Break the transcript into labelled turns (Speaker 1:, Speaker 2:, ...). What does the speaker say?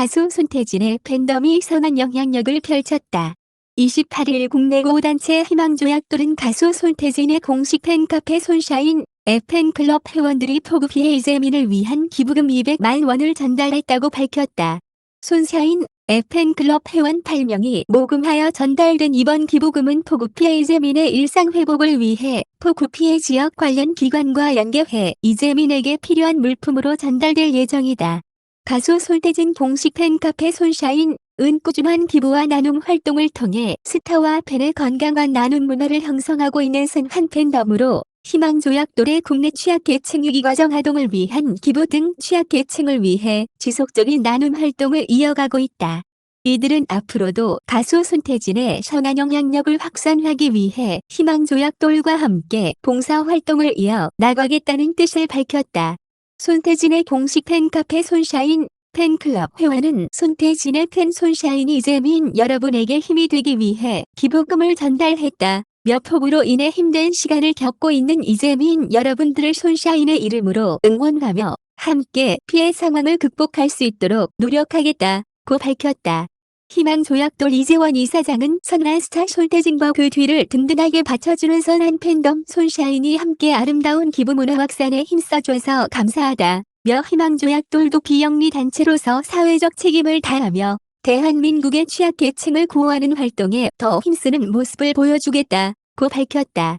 Speaker 1: 가수 손태진의 팬덤이 선한 영향력을 펼쳤다. 28일 국내 고단체 희망조약돌은 가수 손태진의 공식 팬카페 손샤인 팬클럽 회원들이 포구 피해 이재민을 위한 기부금 200만 원을 전달했다고 밝혔다. 손샤인 팬클럽 회원 8명이 모금하여 전달된 이번 기부금은 포구 피해 이재민의 일상 회복을 위해 포구 피해 지역 관련 기관과 연계해 이재민에게 필요한 물품으로 전달될 예정이다. 가수 손태진 공식 팬카페 손샤인 은 꾸준한 기부와 나눔 활동을 통해 스타와 팬의 건강한 나눔 문화를 형성하고 있는 선한 팬덤으로 희망조약돌의 국내 취약계층 유기 과정 아동을 위한 기부 등 취약계층을 위해 지속적인 나눔 활동을 이어가고 있다. 이들은 앞으로도 가수 손태진의 선한 영향력을 확산하기 위해 희망조약돌과 함께 봉사활동을 이어 나가겠다는 뜻을 밝혔다. 손태진의 공식 팬카페 손샤인 팬클럽 회원은 손태진의 팬 손샤인이 이재민 여러분에게 힘이 되기 위해 기부금을 전달했다. 몇 폭으로 인해 힘든 시간을 겪고 있는 이재민 여러분들을 손샤인의 이름으로 응원하며 함께 피해 상황을 극복할 수 있도록 노력하겠다. 고 밝혔다. 희망조약돌 이재원 이사장은 선한 스타 손태진과 그 뒤를 든든하게 받쳐주는 선한 팬덤 손샤인이 함께 아름다운 기부 문화 확산에 힘써줘서 감사하다. 며 희망조약돌도 비영리 단체로서 사회적 책임을 다하며 대한민국의 취약계층을 구호하는 활동에 더 힘쓰는 모습을 보여주겠다. 고 밝혔다.